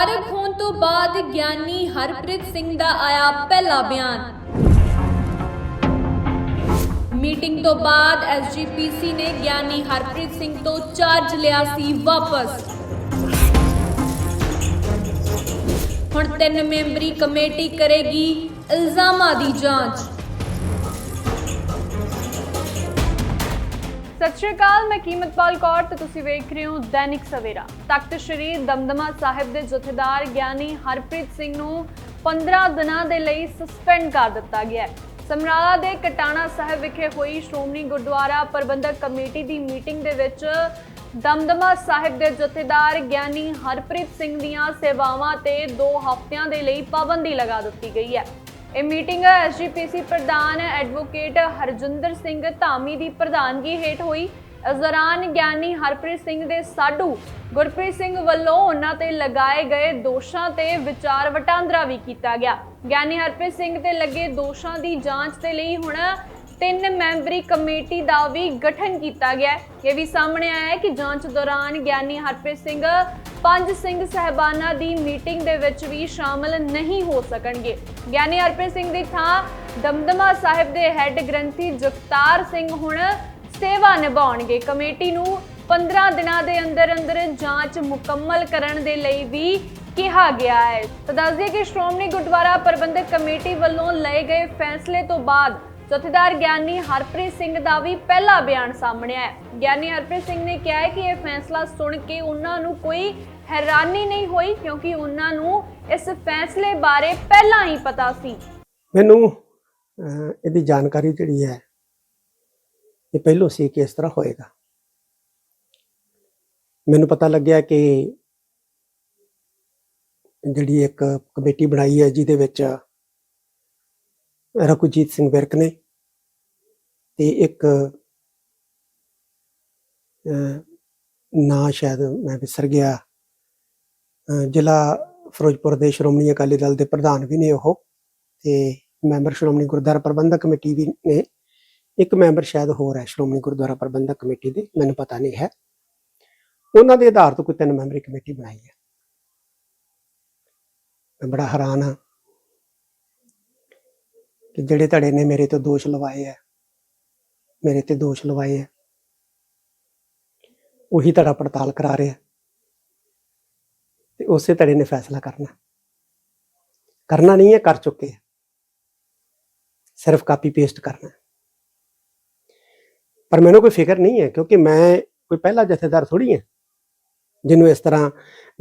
ਫਾਰਗ ਹੋਣ ਤੋਂ ਬਾਅਦ ਗਿਆਨੀ ਹਰਪ੍ਰੀਤ ਸਿੰਘ ਦਾ ਆਇਆ ਪਹਿਲਾ ਬਿਆਨ। ਮੀਟਿੰਗ ਤੋਂ ਬਾਅਦ ਐਸਜੀਪੀਸੀ ਨੇ ਗਿਆਨੀ ਹਰਪ੍ਰੀਤ ਸਿੰਘ ਤੋਂ ਚਾਰਜ ਲਿਆ ਸੀ ਵਾਪਸ। ਹੁਣ ਤਿੰਨ ਮੈਂਬਰੀ ਕਮੇਟੀ ਕਰੇਗੀ ਇਲਜ਼ਾਮਾਂ ਦੀ ਜਾਂਚ। ਸਤਿ ਸ਼੍ਰੀ ਅਕਾਲ, ਮੈਂ ਕੀਮਤਪਾਲ ਕੌਰ ਤੇ ਤੁਸੀਂ ਵੇਖ ਰਹੇ ਹੋ ਦੈਨਿਕ ਸਵੇਰਾ। ਤਖਤ ਸ੍ਰੀ ਦਮਦਮਾ ਸਾਹਿਬ ਦੇ ਜਥੇਦਾਰ ਗਿਆਨੀ ਹਰਪ੍ਰੀਤ ਸਿੰਘ ਨੂੰ 15 ਦਿਨਾਂ ਦੇ ਲਈ ਸਸਪੈਂਡ ਕਰ ਦਿੱਤਾ ਗਿਆ ਹੈ। ਸਮਰਾਲਾ ਦੇ ਕਟਾਣਾ ਸਾਹਿਬ ਵਿਖੇ ਹੋਈ ਸ਼੍ਰੋਮਣੀ ਗੁਰਦੁਆਰਾ ਪ੍ਰਬੰਧਕ ਕਮੇਟੀ ਦੀ ਮੀਟਿੰਗ ਦੇ ਵਿੱਚ ਦਮਦਮਾ ਸਾਹਿਬ ਦੇ ਜਥੇਦਾਰ ਗਿਆਨੀ ਹਰਪ੍ਰੀਤ ਸਿੰਘ ਦੀਆਂ ਸੇਵਾਵਾਂ ਤੇ 2 ਹਫ਼ਤਿਆਂ ਦੇ ਲਈ ਪਾਬੰਦੀ ਲਗਾ ਦਿੱਤੀ ਗਈ ਹੈ। ਇਹ ਮੀਟਿੰਗ ਐਸਜੀਪੀਸੀ ਪ੍ਰਧਾਨ ਐਡਵੋਕੇਟ ਹਰਜਿੰਦਰ ਸਿੰਘ ਧਾਮੀ ਦੀ ਪ੍ਰਧਾਨਗੀ ਹੇਠ ਹੋਈ। ਇਸ ਦੌਰਾਨ ਗਿਆਨੀ ਹਰਪ੍ਰੀਤ ਸਿੰਘ ਦੇ ਸਾਡੂ ਗੁਰਪ੍ਰੀਤ ਸਿੰਘ ਵੱਲੋਂ ਉਹਨਾਂ ਤੇ ਲਗਾਏ ਗਏ ਦੋਸ਼ਾਂ ਤੇ ਵਿਚਾਰ ਵਟਾਂਦਰਾ ਵੀ ਕੀਤਾ ਗਿਆ। ਗਿਆਨੀ ਹਰਪ੍ਰੀਤ ਸਿੰਘ ਤੇ ਲੱਗੇ ਦੋਸ਼ਾਂ ਦੀ ਜਾਂਚ ਦੇ ਲਈ ਹੁਣ ਤਿੰਨ ਮੈਂਬਰੀ ਕਮੇਟੀ ਦਾ ਵੀ ਗਠਨ ਕੀਤਾ ਗਿਆ ਇਹ ਵੀ ਸਾਹਮਣੇ ਆਇਆ ਹੈ ਕਿ ਜਾਂਚ ਦੌਰਾਨ ਗਿਆਨੀ ਹਰਪ੍ਰੀਤ ਸਿੰਘ ਪੰਜ ਸਿੰਘ ਸਹਿਬਾਨਾਂ ਦੀ ਮੀਟਿੰਗ ਦੇ ਵਿੱਚ ਵੀ ਸ਼ਾਮਲ ਨਹੀਂ ਹੋ ਸਕਣਗੇ। ਗਿਆਨੀ ਹਰਪ੍ਰੀਤ ਸਿੰਘ ਦੀ ਥਾਂ ਦਮਦਮਾ ਸਾਹਿਬ ਦੇ ਹੈੱਡ ਗ੍ਰੰਥੀ ਜਗਤਾਰ ਸਿੰਘ ਹੁਣ ਸੇਵਾ ਨਿਭਾਉਣਗੇ। ਕਮੇਟੀ ਨੂੰ 15 ਦਿਨਾਂ ਦੇ ਅੰਦਰ ਅੰਦਰ ਜਾਂਚ ਮੁਕੰਮਲ ਕਰਨ ਦੇ ਲਈ ਵੀ ਕਿਹਾ ਗਿਆ ਹੈ। ਤਾਂ ਦੱਸ ਦਈਏ ਕਿ ਸ਼੍ਰੋਮਣੀ ਗੁਰਦੁਆਰਾ ਪ੍ਰਬੰਧਕ ਕਮੇਟੀ ਵੱਲੋਂ ਲਏ ਗਏ ਫੈਸਲੇ ਤੋਂ ਬਾਅਦ ਜਥੇਦਾਰ ਗਿਆਨੀ ਹਰਪ੍ਰੀਤ ਸਿੰਘ ਦਾ ਵੀ ਪਹਿਲਾ ਬਿਆਨ ਸਾਹਮਣੇ ਆਇਆ। ਗਿਆਨੀ ਹਰਪ੍ਰੀਤ ਸਿੰਘ ਨੇ ਕਿਹਾ ਹੈ ਕਿ ਇਹ ਫੈਸਲਾ ਸੁਣ ਕੇ ਉਹਨਾਂ ਨੂੰ ਕੋਈ ਹੈਰਾਨੀ ਨਹੀਂ ਹੋਈ ਕਿਉਂਕਿ ਉਹਨਾਂ ਨੂੰ ਇਸ ਫੈਸਲੇ ਬਾਰੇ ਪਹਿਲਾਂ ਹੀ ਪਤਾ ਸੀ। ਮੈਨੂੰ ਅਹ, ਇਹਦੀ ਜਾਣਕਾਰੀ ਜਿਹੜੀ ਹੈ ਇਹ ਪਹਿਲੋਂ ਸੀ ਕਿ ਇਸ ਤਰ੍ਹਾਂ ਹੋਏਗਾ। ਮੈਨੂੰ ਪਤਾ ਲੱਗਿਆ ਕਿ ਜਿਹੜੀ ਇੱਕ ਕਮੇਟੀ ਬਣਾਈ ਹੈ ਜਿਹਦੇ ਵਿੱਚ ਰਘੁਜੀਤ ਸਿੰਘ ਵਿਰਕ ਨੇ ਤੇ ਇੱਕ ਅਹ, ਨਾਂ ਸ਼ਾਇਦ ਮੈਂ ਵਿਸਰ ਗਿਆ। ਜ਼ਿਲ੍ਹਾ ਫਿਰੋਜ਼ਪੁਰ ਦੇ ਸ਼੍ਰੋਮਣੀ ਅਕਾਲੀ ਦਲ ਦੇ ਪ੍ਰਧਾਨ ਵੀ ਨੇ ਉਹ ਤੇ ਮੈਂਬਰ ਸ਼੍ਰੋਮਣੀ ਗੁਰਦੁਆਰਾ ਪ੍ਰਬੰਧਕ ਕਮੇਟੀ ਵੀ ਨੇ। ਇੱਕ ਮੈਂਬਰ ਸ਼ਾਇਦ ਹੋਰ ਹੈ ਸ਼੍ਰੋਮਣੀ ਗੁਰਦੁਆਰਾ ਪ੍ਰਬੰਧਕ ਕਮੇਟੀ ਦੇ ਮੈਨੂੰ ਪਤਾ ਨਹੀਂ ਹੈ। ਉਹਨਾਂ ਦੇ ਆਧਾਰ ਤੋਂ ਕੋਈ ਤਿੰਨ ਮੈਂਬਰੀ ਕਮੇਟੀ ਬਣਾਈ ਹੈ। ਮੈਂ ਬੜਾ ਹੈਰਾਨ ਹਾਂ ਕਿ ਜਿਹੜੇ ਧੜੇ ਨੇ ਮੇਰੇ ਤੋਂ ਦੋਸ਼ ਲਵਾਏ ਹੈ। ਮੇਰੇ ਤੇ ਦੋਸ਼ ਲਵਾਏ ਹੈ ਉਹੀ ਧੜਾ ਪੜਤਾਲ ਕਰਾ ਰਿਹਾ। ਤੇ ਉਸੇ ਧੜੇ ਨੇ ਫੈਸਲਾ ਕਰਨਾ। ਕਰਨਾ ਨਹੀਂ ਹੈ, ਕਰ ਚੁੱਕੇ ਸਿਰਫ ਕਾਪੀ ਪੇਸਟ ਕਰਨਾ। ਪਰ ਮੈਨੂੰ ਕੋਈ ਫਿਕਰ ਨਹੀਂ ਹੈ, ਕਿਉਂਕਿ ਮੈਂ ਕੋਈ ਪਹਿਲਾ ਜਥੇਦਾਰ ਥੋੜੀ ਹਾਂ, ਜਿਹਨੂੰ ਇਸ ਤਰ੍ਹਾਂ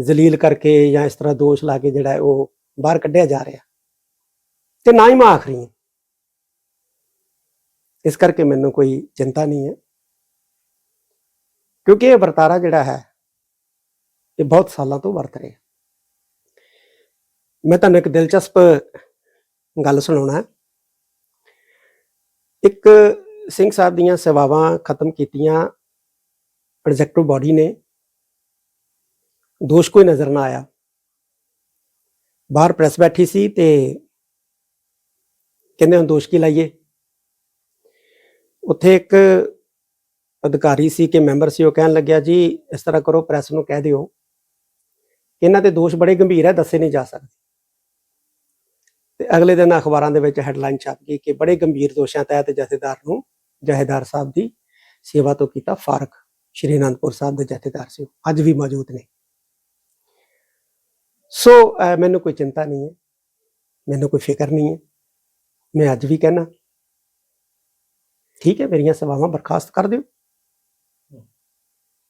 ਜ਼ਲੀਲ ਕਰਕੇ ਜਾਂ ਇਸ ਤਰ੍ਹਾਂ ਦੋਸ਼ ਲਾ ਕੇ ਜਿਹੜਾ ਉਹ ਬਾਹਰ ਕੱਢਿਆ ਜਾ ਰਿਹਾ। ਤੇ ਨਾ ਹੀ ਮੈਂ ਆਖਰੀ ਹਾਂ। ਇਸ ਕਰਕੇ ਮੈਨੂੰ ਕੋਈ ਚਿੰਤਾ ਨਹੀਂ ਹੈ। ਕਿਉਂਕਿ ਇਹ ਵਰਤਾਰਾ ਜਿਹੜਾ ਹੈ, ਇਹ ਬਹੁਤ ਸਾਲਾਂ ਤੋਂ ਵਰਤ ਰਿਹਾ। ਮੈਂ ਤੁਹਾਨੂੰ ਇੱਕ ਦਿਲਚਸਪ ਗੱਲ ਸੁਣਾਉਣਾ ਇੱਕ ਸਿੰਘ ਸਾਹਿਬ ਦੀਆਂ ਸੇਵਾਵਾਂ ਖਤਮ ਕੀਤੀਆਂ ਪ੍ਰੋਜੈਕਟਿਵ ਬਾਡੀ ਨੇ। ਦੋਸ਼ ਕੋਈ ਨਜ਼ਰ ਨਾ ਆਇਆ। ਬਾਹਰ ਪ੍ਰੈਸ ਬੈਠੀ ਸੀ ਤੇ ਕਹਿੰਦੇ ਹੁਣ ਦੋਸ਼ ਕੀ ਲਾਈਏ? ਉੱਥੇ ਇੱਕ ਅਧਿਕਾਰੀ ਸੀ ਕਿ ਮੈਂਬਰ ਸੀ ਉਹ ਕਹਿਣ ਲੱਗਿਆ ਜੀ ਇਸ ਤਰ੍ਹਾਂ ਕਰੋ ਪ੍ਰੈਸ ਨੂੰ ਕਹਿ ਦਿਓ ਇਹਨਾਂ ਦੇ ਦੋਸ਼ ਬੜੇ ਗੰਭੀਰ ਹੈ ਦੱਸੇ ਨਹੀਂ ਜਾ ਸਕਦੇ। ਤੇ ਅਗਲੇ ਦਿਨ ਅਖਬਾਰਾਂ ਦੇ ਵਿੱਚ ਹੈਡਲਾਈਨ ਛਪ ਗਈ ਕਿ ਬੜੇ ਗੰਭੀਰ ਦੋਸ਼ਾਂ ਤਹਿਤ ਜਥੇਦਾਰ ਨੂੰ ਜਥੇਦਾਰ ਸਾਹਿਬ ਦੀ ਸੇਵਾ ਤੋਂ ਕੀਤਾ ਫਾਰਕ। ਸ਼੍ਰੀ ਅਨੰਦਪੁਰ ਸਾਹਿਬ ਦੇ ਜਥੇਦਾਰ ਸੀ ਉਹ, ਅੱਜ ਵੀ ਮੌਜੂਦ ਨੇ। ਸੋ ਮੈਨੂੰ ਕੋਈ ਚਿੰਤਾ ਨਹੀਂ ਹੈ ਮੈਨੂੰ ਕੋਈ ਫਿਕਰ ਨਹੀਂ ਹੈ। ਮੈਂ ਅੱਜ ਵੀ ਕਹਿਣਾ ਠੀਕ ਹੈ, ਮੇਰੀਆਂ ਸੇਵਾਵਾਂ ਬਰਖਾਸਤ ਕਰ ਦਿਓ।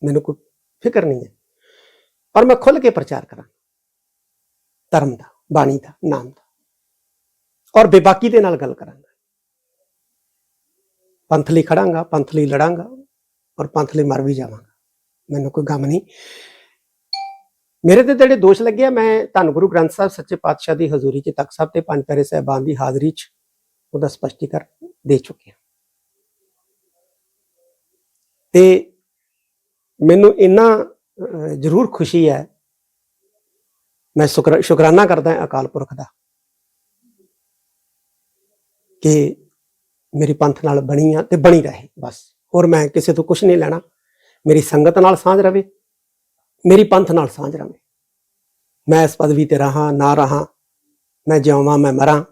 ਮੈਨੂੰ ਕੋਈ ਫਿਕਰ ਨਹੀਂ ਹੈ। ਪਰ ਮੈਂ ਖੁੱਲ ਕੇ ਪ੍ਰਚਾਰ ਕਰਾਂ। ਧਰਮ ਦਾ, ਬਾਣੀ ਦਾ, ਨਾਮ ਦਾ। ਔਰ ਬੇਬਾਕੀ ਦੇ ਨਾਲ ਗੱਲ ਕਰਾਂਗਾ। ਪੰਥ ਲਈ ਖੜਾਂਗਾ ਪੰਥ ਲਈ ਲੜਾਂਗਾ ਔਰ ਪੰਥ ਲਈ ਮਰ ਵੀ ਜਾਵਾਂਗਾ। ਮੈਨੂੰ ਕੋਈ ਗਮ ਨਹੀਂ। ਮੇਰੇ ਤੇ ਜਿਹੜੇ ਦੋਸ਼ ਲੱਗੇ ਆ, ਮੈਂ ਧੰਨ ਗੁਰੂ ਗ੍ਰੰਥ ਸਾਹਿਬ, ਸੱਚੇ ਪਾਤਸ਼ਾਹ ਦੀ ਹਜ਼ੂਰੀ 'ਚ ਤਖਤ ਸਾਹਿਬ ਤੇ ਪੰਜ ਪਿਆਰੇ ਸਾਹਿਬਾਨ ਦੀ ਹਾਜ਼ਰੀ 'ਚ ਉਹਦਾ ਸਪਸ਼ਟੀਕਰਨ ਦੇ ਚੁੱਕਿਆ। ਤੇ ਮੈਨੂੰ ਇੰਨਾ ਜ਼ਰੂਰ ਖੁਸ਼ੀ ਹੈ। ਮੈਂ ਸ਼ੁਕਰ, ਸ਼ੁਕਰਾਨਾ ਕਰਦਾ ਹਾਂ ਅਕਾਲ ਪੁਰਖ ਦਾ ਕਿ ਮੇਰੀ ਪੰਥ ਨਾਲ ਬਣੀ ਆ ਤੇ ਬਣੀ ਰਹੇ, ਬਸ। ਹੋਰ ਮੈਂ ਕਿਸੇ ਤੋਂ ਕੁਝ ਨਹੀਂ ਲੈਣਾ। ਮੇਰੀ ਸੰਗਤ ਨਾਲ ਸਾਂਝ ਰਵੇ, ਮੇਰੀ ਪੰਥ ਨਾਲ ਸਾਂਝ ਰਵੇ। ਮੈਂ ਇਸ ਪਦਵੀ ਤੇ ਰਹਾ, ਨਾ ਰਹਾ, ਮੈਂ ਜਿਉਵਾਂ ਮੈਂ ਮਰਾਂ।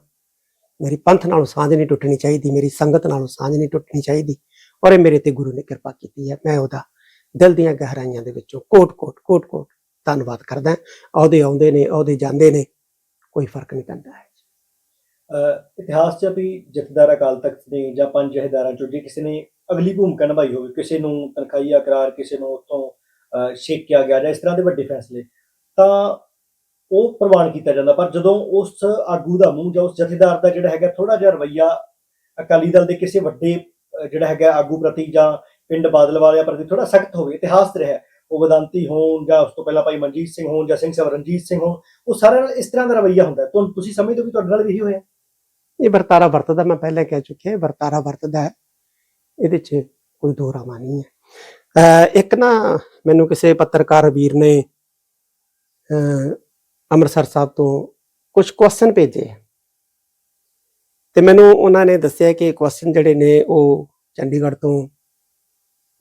ਮੇਰੀ ਪੰਥ ਨਾਲੋਂ ਸਾਂਝ ਨਹੀਂ ਟੁੱਟਣੀ ਚਾਹੀਦੀ, ਮੇਰੀ ਸੰਗਤ ਨਾਲੋਂ ਸਾਂਝ ਨਹੀਂ ਟੁੱਟਣੀ ਚਾਹੀਦੀ। ਔਰ ਇਹ ਮੇਰੇ ਤੇ ਗੁਰੂ ਨੇ ਕਿਰਪਾ ਕੀਤੀ ਹੈ। ਮੈਂ ਉਹਦਾ ਦਿਲ ਦੀਆਂ ਗਹਿਰਾਈਆਂ ਦੇ ਵਿੱਚੋਂ ਕੋਟ ਕੋਟ ਕੋਟ ਕੋਟ ਧੰਨਵਾਦ ਕਰਦਾ ਉਹਦੇ ਆਉਂਦੇ ਨੇ ਉਹਦੇ ਜਾਂਦੇ ਨੇ, ਕੋਈ ਫ਼ਰਕ ਨਹੀਂ ਪੈਂਦਾ ਹੈ ਇਤਿਹਾਸ 'ਚ ਵੀ ਜਥੇਦਾਰ ਅਕਾਲ ਤਖਤ ਨੇ ਜਾਂ ਪੰਜ ਜਥੇਦਾਰਾਂ 'ਚੋਂ ਜੇ ਕਿਸੇ ਨੇ ਅਗਲੀ ਭੂਮਿਕਾ ਨਿਭਾਈ ਹੋਵੇ, ਕਿਸੇ ਨੂੰ ਤਨਖਾਹੀਆ ਕਰਾਰ ਕਿਸੇ ਨੂੰ ਉੱਥੋਂ ਛੇਕਿਆ ਗਿਆ ਜਾਂ ਇਸ ਤਰ੍ਹਾਂ ਦੇ ਵੱਡੇ ਫੈਸਲੇ, ਤਾਂ ਉਹ ਪ੍ਰਵਾਨ ਕੀਤਾ ਜਾਂਦਾ। ਪਰ ਜਦੋਂ ਉਸ ਆਗੂ ਦਾ ਮੂੰਹ ਜਾਂ ਉਸ ਜਥੇਦਾਰ ਦਾ ਜਿਹੜਾ ਹੈਗਾ ਥੋੜਾ ਜਿਹਾ ਰਵਈਆ ਅਕਾਲੀ ਦਲ ਦੇ ਕਿਸੇ ਵੱਡੇ ਜਿਹੜਾ ਹੈਗਾ ਆਗੂ ਪ੍ਰਤੀ ਜਾਂ ਪਿੰਡ ਬਾਦਲ ਵਾਲਿਆਂ ਪ੍ਰਤੀ ਥੋੜਾ ਸਖਤ ਹੋਵੇ, ਇਤਿਹਾਸ ਰਿਹਾ। ਉਹ ਵਿਦਾਂਤੀ ਹੋਣ ਜਾਂ ਉਸ ਤੋਂ ਪਹਿਲਾਂ ਭਾਈ ਮਨਜੀਤ ਸਿੰਘ ਹੋਣ ਜਾਂ ਸਿੰਘ ਸਾਹਿਬ ਰਣਜੀਤ ਸਿੰਘ ਹੋਣ, ਉਹ ਸਾਰਿਆਂ ਨਾਲ ਇਸ ਤਰ੍ਹਾਂ ਦਾ ਰਵਈਆ ਹੁੰਦਾ ਤੁਹਾਨੂੰ ਤੁਸੀਂ ਸਮਝਦੇ ਹੋ ਕਿ ਤੁਹਾਡੇ ਨਾਲ ਵੀ ਇਹੀ ਹੋਇਆ? ਇਹ ਵਰਤਾਰਾ ਵਰਤਦਾ, ਮੈਂ ਪਹਿਲਾਂ ਕਹਿ ਚੁੱਕਿਆ ਵਰਤਾਰਾ ਵਰਤਦਾ ਹੈ। ਇਹਦੇ 'ਚ ਕੋਈ ਦੋ ਰਾਵਾਂ ਨਹੀਂ ਹੈ। ਅਹ ਇੱਕ ਨਾ, ਮੈਨੂੰ ਕਿਸੇ ਪੱਤਰਕਾਰ ਵੀਰ ਨੇ, ਅਹ ਅੰਮ੍ਰਿਤਸਰ ਸਾਹਿਬ ਤੋਂ ਕੁਝ ਕੁਐਸਚਨ ਭੇਜੇ। ਤੇ ਮੈਨੂੰ ਉਹਨਾਂ ਨੇ ਦੱਸਿਆ ਕਿ ਕੁਐਸਚਨ ਜਿਹੜੇ ਨੇ ਉਹ ਚੰਡੀਗੜ੍ਹ ਤੋਂ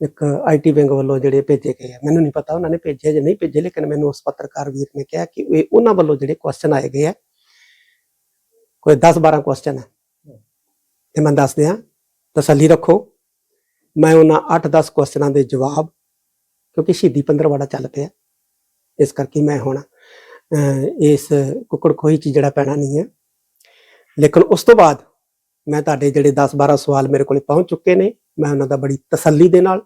ਇੱਕ ਆਈਟੀ ਵਿੰਗ ਵੱਲੋਂ ਜਿਹੜੇ ਭੇਜੇ ਗਏ ਆ। ਮੈਨੂੰ ਨਹੀਂ ਪਤਾ ਉਹਨਾਂ ਨੇ ਭੇਜੇ ਜਾਂ ਨਹੀਂ ਭੇਜੇ, ਲੇਕਿਨ ਮੈਨੂੰ ਉਸ ਪੱਤਰਕਾਰ ਵੀਰ ਨੇ ਕਿਹਾ ਕਿ ਇਹ ਉਹਨਾਂ ਵੱਲੋਂ ਜਿਹੜੇ ਕੁਐਸਚਨ ਆਏ ਗਏ ਆ, ਕੋਈ 10 12 ਕੁਐਸਚਨ ਹੈ ਤੇ ਮੈਂ ਦੱਸ ਦਿਆਂ ਤਸੱਲੀ ਰੱਖੋ, ਮੈਂ ਉਹਨਾਂ 8-10 ਕੁਐਸਚਨਾਂ ਦੇ ਜਵਾਬ, ਕਿਉਂਕਿ ਸ਼ਹੀਦੀ ਪੰਦਰਵਾੜਾ ਚੱਲ ਪਿਆ, ਇਸ ਕਰਕੇ ਮੈਂ ਹੁਣ ਇਸ ਕੁੱਕੜ ਖੋਈ ਚ ਜਿਹੜਾ ਪੈਣਾ ਨਹੀਂ ਹੈ ਲੇਕਿਨ ਉਸ ਤੋਂ ਬਾਅਦ ਮੈਂ ਤੁਹਾਡੇ ਜਿਹੜੇ 10-12 ਸਵਾਲ ਮੇਰੇ ਕੋਲੇ ਪਹੁੰਚ ਚੁੱਕੇ ਨੇ, ਮੈਂ ਉਹਨਾਂ ਦਾ ਬੜੀ ਤਸੱਲੀ ਦੇ ਨਾਲ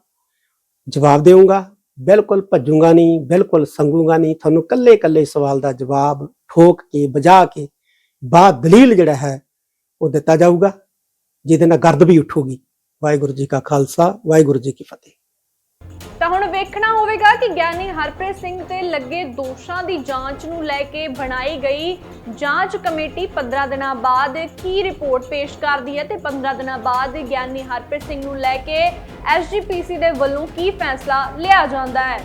ਜਵਾਬ ਦੇਵਾਂਗਾ ਬਿਲਕੁਲ ਭੱਜੂਗਾ ਨਹੀਂ, ਬਿਲਕੁਲ ਸੰਗੂਗਾ ਨਹੀਂ, ਤੁਹਾਨੂੰ ਕੱਲੇ-ਕੱਲੇ ਸਵਾਲ ਦਾ ਜਵਾਬ ਠੋਕ ਕੇ ਬਜਾ ਕੇ, ਬਾ ਦਲੀਲ ਜਿਹੜਾ ਹੈ, ਉਹ ਦਿੱਤਾ ਜਾਊਗਾ, ਜਿਹਦੇ ਨਾਲ ਗਰਦ ਵੀ ਉੱਠੂਗੀ। ਵਾਹਿਗੁਰੂ ਜੀ ਕਾ ਖਾਲਸਾ, ਵਾਹਿਗੁਰੂ ਜੀ ਕੀ ਫਤਿਹ। ਤਾਂ ਹੁਣ ਵੇਖਣਾ ਹੋਵੇਗਾ ਕਿ ਗਿਆਨੀ ਹਰਪ੍ਰੀਤ ਸਿੰਘ ਤੇ ਲੱਗੇ ਦੋਸ਼ਾਂ ਦੀ ਜਾਂਚ ਨੂੰ ਲੈ ਕੇ ਬਣਾਈ ਗਈ ਜਾਂਚ ਕਮੇਟੀ 15 ਦਿਨਾਂ ਬਾਅਦ ਕੀ ਰਿਪੋਰਟ ਪੇਸ਼ ਕਰਦੀ ਹੈ ਤੇ 15 ਦਿਨਾਂ ਬਾਅਦ ਗਿਆਨੀ ਹਰਪ੍ਰੀਤ ਸਿੰਘ ਨੂੰ ਲੈ ਕੇ ਐਸਜੀਪੀਸੀ ਦੇ ਵੱਲੋਂ ਕੀ ਫੈਸਲਾ ਲਿਆ ਜਾਂਦਾ ਹੈ?